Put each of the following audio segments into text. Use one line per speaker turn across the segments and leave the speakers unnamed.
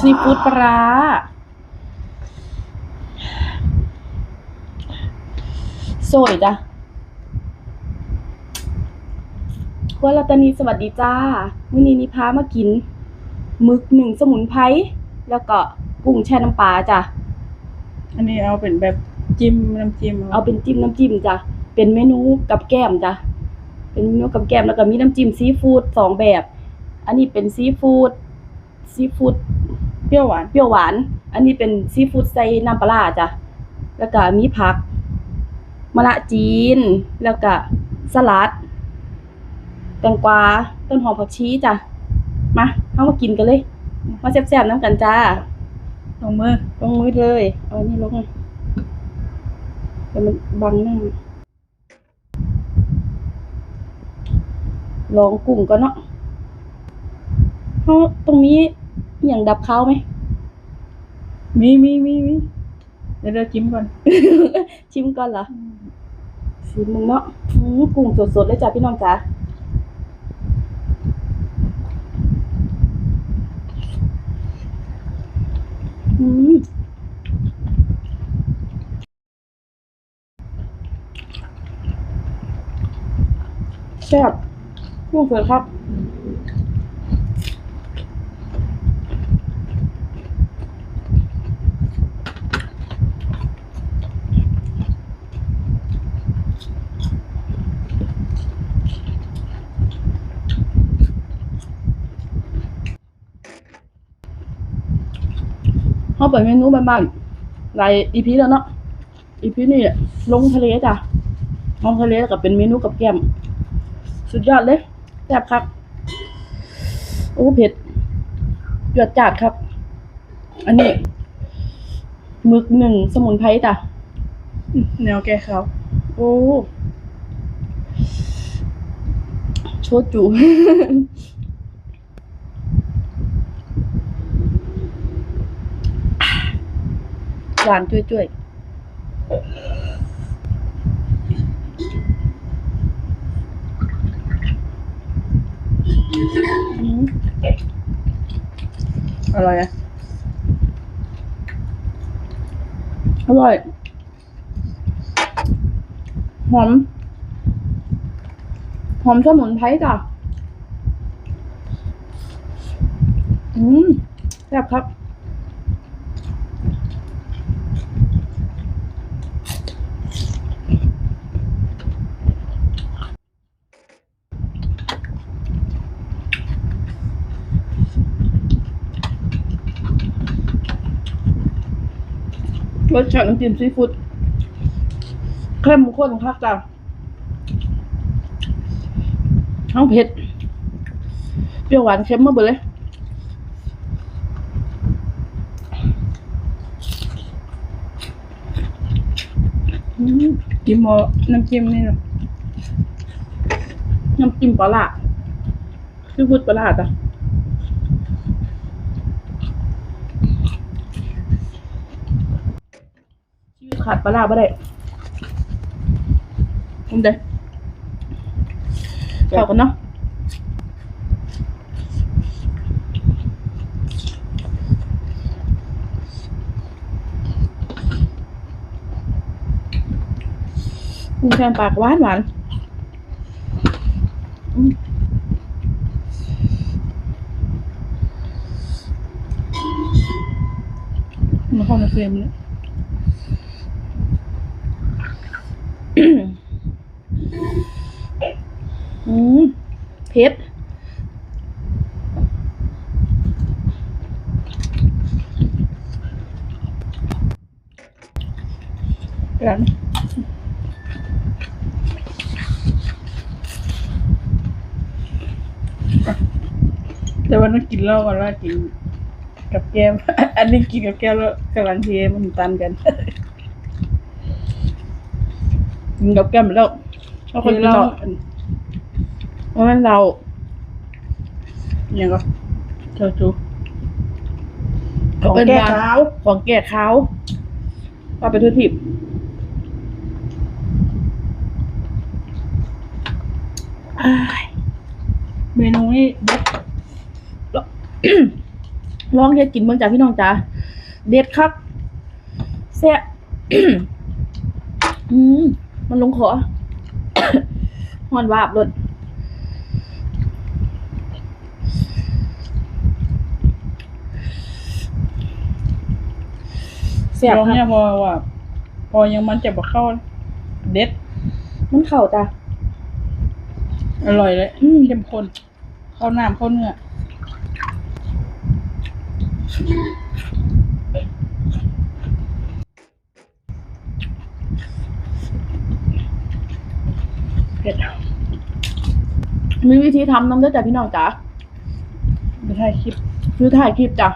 ซีฟู้ดปลาร้าสวยจ้ะคุณรัตนีสวัสดีจ้าวันนี้นิพามากินหมึกหนึ่งสมุนไพรแล้วก็กุ้งแช่น้ำปลาจ้ะ
อันนี้เอาเป็นแบบจิ้มน้ำจิ้ม
เอาเป็นจิ้มน้ำจิ้มจ้ะ เป็นเมนูกับแก้มจ้ะ เป็นเมนูกับแก้มแล้วก็มีน้ำจิ้มซีฟู้ดสองแบบ อันนี้เป็นซีฟู้ดซีฟู้ด
เปรี้ยวหวาน
เปรี้ยวหวาน อันนี้เป็นซีฟู้ดใส่น้ำปลาร้าจ้ะ แล้วก็มีผักมะระจีน แล้วก็สลัดแตงกวา ต้นหอมผักชีจ้ะ มาเข้ามากินกันเลย มาแซ่บๆน้ำกันจ้า
ลงมือ
ลงมือเลย เอาอันนี้ลงเดี๋ยวมันบังหน้าลองกุ้งก่อนเนาะเขาตรงนี้ อหย่างดับเขาไหม
มีมีมีมีเดี๋ยวเราจิ้มก่อน
ชิมก่อนเหรอชิมมึงเนาะอื้อกุ้งสดๆเลยจ้ะพี่น้องจ๋าอืมแซ่บกุ้งสดครับ เขาเปิดเมนูบ้านๆหลายอีพีแล้วเนาะอีพีนี่ลงทะเลจ้ะลงทะเลกับเป็นเมนูกับแกล้ม สุดยอดเลยแซ่บครับโอ้เผ็ดหยดจัดครับ อันนี้หมึกหนึ่งสมุนไพรจ้ะ
แนวแก้ขาว
โอ้โชจู วานจุ้ยๆอืม
อร่อยอะ
อร่อย หอม หอมสมุนไพรจ้ะอืมแซ่บครับ สชาติน้ำจิ้มซีฟู้ดเข้มข้นคักจ้ะทั้งเผ็ด เปรี้ยวหวานเค็มมาเบิดเลยอืม
จิ้มอน้ำจิ้มนี่นะ
น้ำจิ้มปลาร้าซีฟู้ดปลาร้าจ้ะชีวิต ขาดปลาร้าไม่ได้ผมเด้เข้ากันเนาะกุ้งแช่ปากหวานหวานอืมมันเข้าในเฟรมเลยอืมเผ็ดร้อน
แต่วันนั้นกินเหล้ากันว่ากินกับแก้ม อันนี้กินกับแก้วแล้วกำลังเทมันตันกัน
กินกับแก้มแล้วเราคนกิน
เหล้า
เราเพราะมันเรา
อย่างก็เจ้าจู
ของแก้ขาวของแก้ขาวว่าไปทั่วทิพย์อ้าย
เมนูนี้เด็ด
ลองเฮ็ดกินเบิ่งจ้ะพี่น้องจ้าเด็ดคักแซ่บอืมมันลงคอหอนวาบเลย แซ่บ
ลอง
ค
เนี่
รั
ย
บ
พอว่า พอยังมันจะบ่เข้า เด็ด
มันเข่าจ้ะ
อร่อยเลย
อืม
เข้มข้นเข้าน้ำเข้าเนื้อ
เผ็ดมีวิธีทำน้ำเด้อจ้ะพี่น้องจ้า
ไม่ใช่คลิป
คือถ่ายคลิปจ้ะ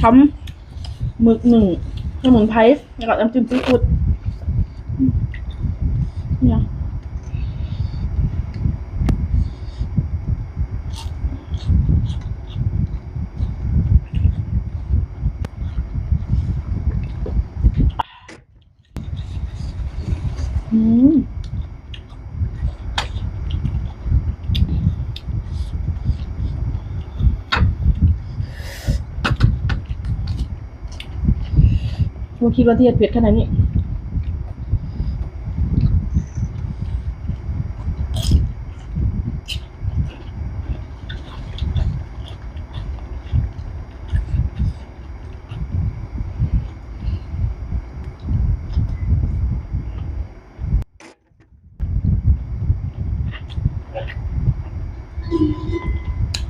ทำหมึกหนึ่งสมุนไพรแล้วก็น้ำจิ้มซีฟู้ดเนี่ยอืม ว่าคิดว่าที่เผ็ดขนาดนี้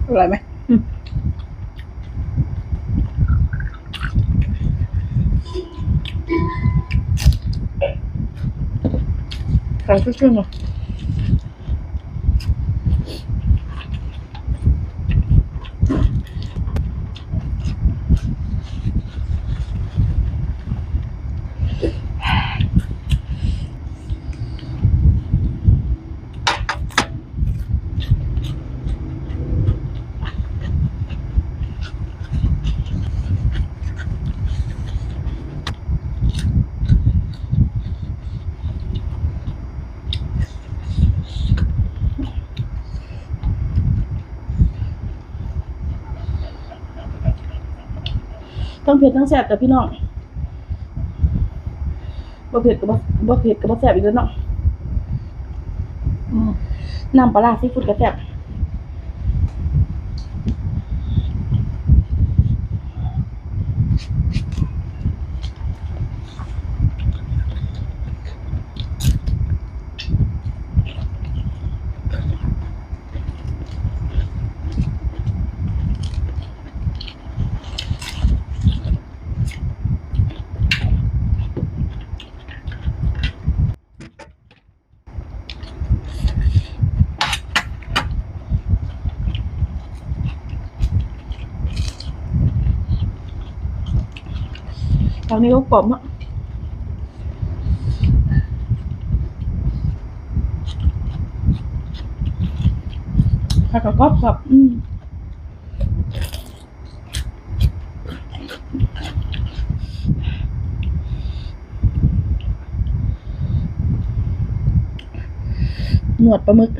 อร่อยไหม
ไก่ชุ่ม ทั้งเผ็ดทั้งแซ่บแต่พี่น้องบ่เผ็ดกับบ่บ่เผ็ดกับบ่แซ่บอีกแล้วเนาะน้ำปลาร้าซีฟู้ดก็แซ่บ นนี้ก็กรอบมากผักกรอบกรอบอืมหนวดปลาหมึก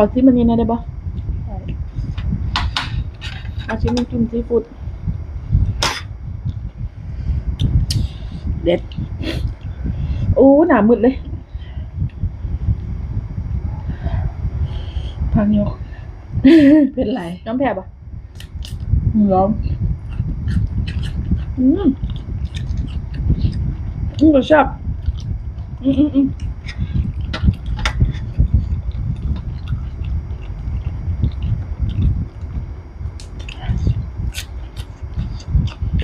อซิมันนี้หนะได้ปะ
ใช่
อาชิมน้ำจิ้มซีฟู้ดเด็ด โอ้ หนามืดเลย
พังยก เป็นไร
น้ำแผ่ปะ
มึงร้อง
อืมอืมรสชาติอืมอืมอืม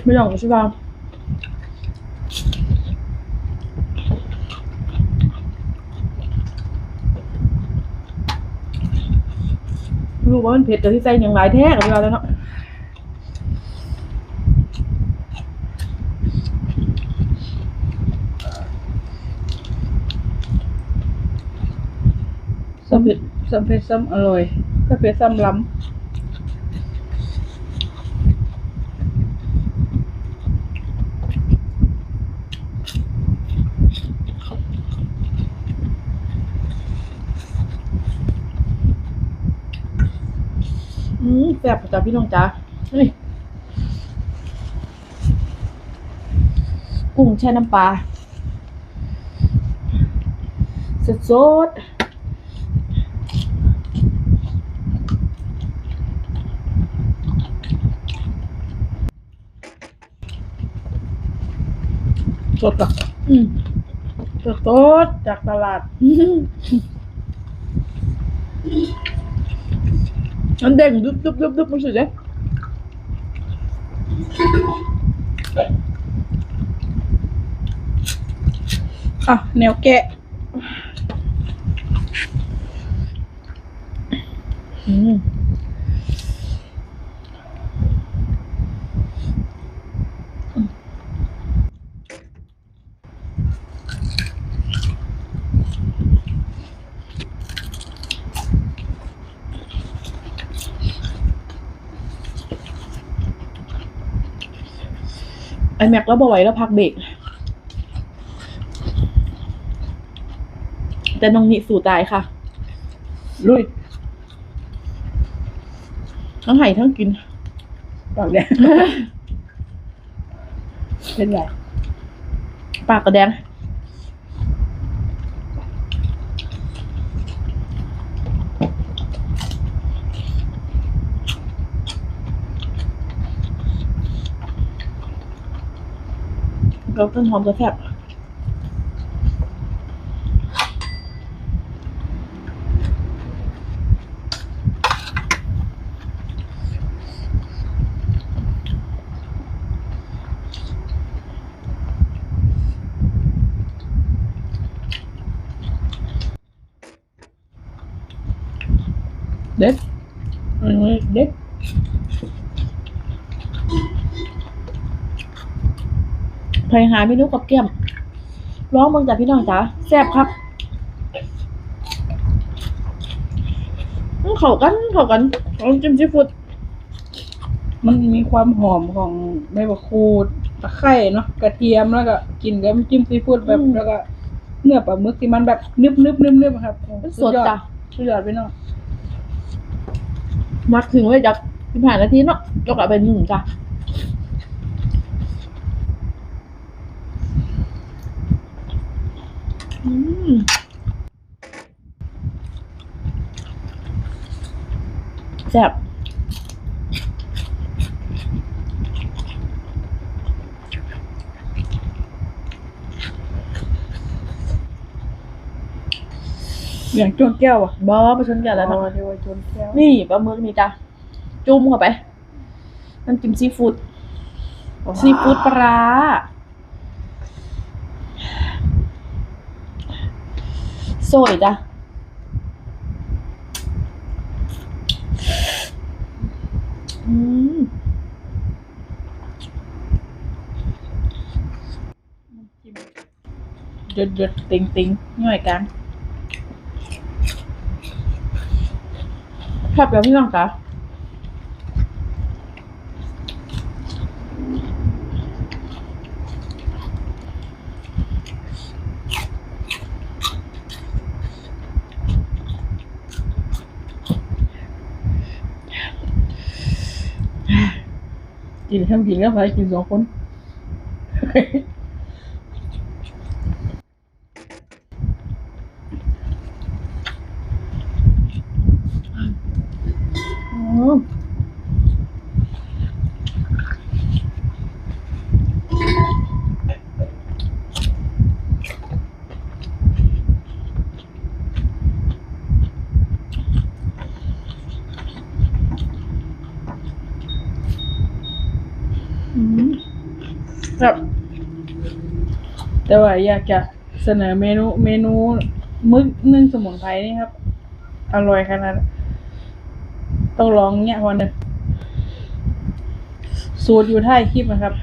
ไม่ลองใช่ป่ะรู้ว่ามันเผ็ดแต่ที่ใส่อย่างไรแท้กับเราแล้วเนาะ
ซ้ำเผ็ดซ้ำเผ็ดซ้ำอร่อยถ้าเผ็ดซ้ำล้ำ
อืมแซ่บจ้ะพี่น้องจ้าเฮ้ยกุ้งแช่น้ำปลาสดสด
สดอะ
อืม
สดสดจากตลาด
มันเด้งดุบดุบดุบดุบมันสุดเลย
อะ แนวแกะ
อืมไอแม็กแล้วบ่ไหวแล้วพักเบรกแต่น้องนิสู่ตายค่ะ
ลุย
ทั้งไห่ทั้งกิน
ปากแดงเป็นไร
ปากกระแดง เราต้นหอมกระแทบด็ด
อันนี้เด็ก
พยหาเมนูกับแก้มร้องเมืองจากพี่น้องจ๋าแซ่บครับอื้อเข้ากันเข้ากันลองจิ้มซีฟู้ด
มันมีความหอมของใบมะกรูดตะไคร่เนาะกระเทียมแล้วก็กินกับน้ำจิ้มซีฟู้ดแบบแล้วก็เนื้อปลาหมึกที่มันแบบนึบนึบนึบนึบครับ
มันสดจ้ะ
สุดยอดไปเนาะ
มักถึงไว้จากสิบห้านาทีเนาะยกกลับไปหนึ่งจ้ะอืม แซ่บ
อย่างจนแก้วอะ
บอไปชนกันแล้ว
อ๋
เนาะ
อเดี๋ยวว่าจนแก้ว
นี่ปลาหมึกนี่จ้ะจุ่มเข้าไปน้ำจิ้มซีฟู้ดซีฟู้ดปลา ร้าโซยจ้ะอืม
หยุดหยุดติงติงง่อยกัน
ครับแบบพี่น้องจ้ะ
กิ นข้าวกินก็ไปกินสองคน
อืมอืม แบบ
แต่ว่าอยากจะเสนอเมนูเมนูมึกนึ่งสมุนไพรนี่ครับ อร่อยขนาดต้องลองเนี่ยวันนึงสูตรอยู่ท้ายคลิปนะครับ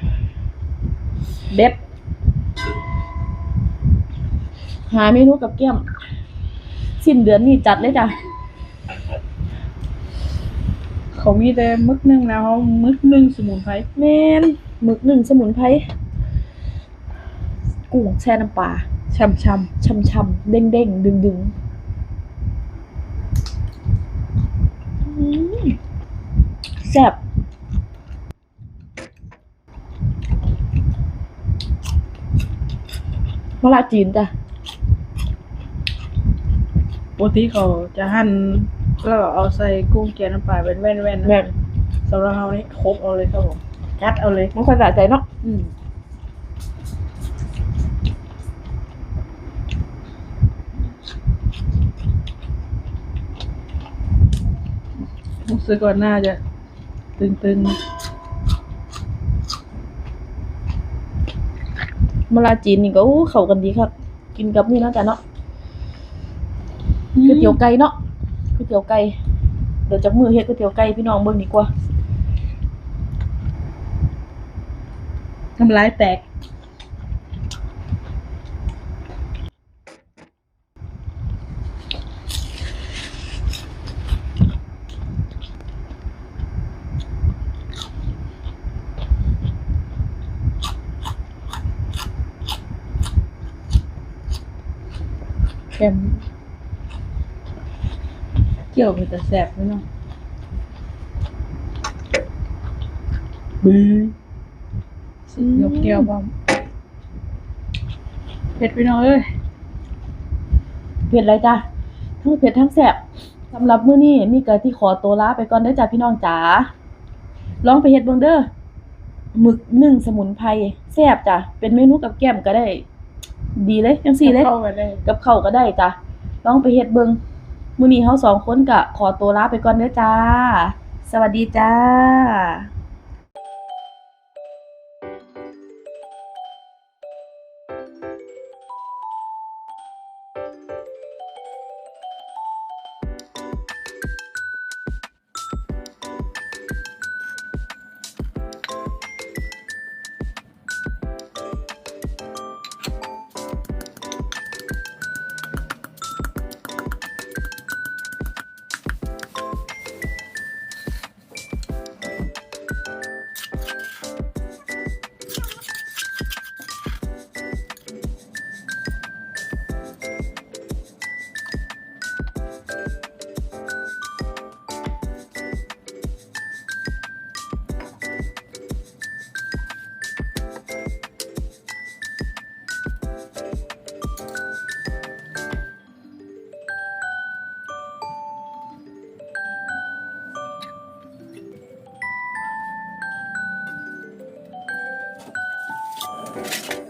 เด็ด
หาเมนูกับแก้มสิ้นเดือนนี่จัดเลยจ้ะ
เขามีแต่มึกนึ่งแล้วมึกนึ่งสมุนไพร
แมน หมึกหนึ่งสมุนไพรกุ้งแช่น้ำปลา
ช่ำ
ช่ำๆเด้งๆดึงๆอืมแซ่บมะละจีนจ้ะ
ๆปกติเขาจะหั่นแล้วก็เอาใส่กุ้งแกงน้ำปลาเป็นแว่นๆนะ
แม่น
สำหรับเรานี่ครบเอาเลยครับผม จัดเอาเลย
มันค่อยสะใจเนาะ
อืมรู้สึกว่าน่าจะตึงๆ
มะละจีนนี่ก็อู้เข้ากันดีครับ กินกับนี่นะจ้ะเนาะก๋วยเตี๋ยวไก่เนาะก๋วยเตี๋ยวไก่ เดี๋ยวจากมือเฮ็ดก๋วยเตี๋ยวไก่พี่น้องเบิ่งดีกว่า
น้ำลายแตก เค็มเกี่ยวมันจะแสบไหมเนาะบือ ยกแก้วบ้างเผ็ดไปหน่อยเอ้ย
เผ็ดอะไรจ้ะทั้งเผ็ดทั้งแซ่บสำหรับมื้อนี้มีก็ที่ขอตัวลาไปก่อนเด้อจ้ะพี่น้องจ๋าลองไปเฮ็ดเบิ่งเด้อหมึกนึ่งสมุนไพรแซ่บจ้ะเป็นเมนูกับแก้มก็ได้ ดีเลยจังซี่เลย
เข้าไปได้
กับเขาวก็ได้จ้ะลองไปเฮ็ดเบิงมื้อนี้เฮาสองคนก็ขอตัวลาไปก่อนเด้อจ้า สวัสดีจ้า Thank you.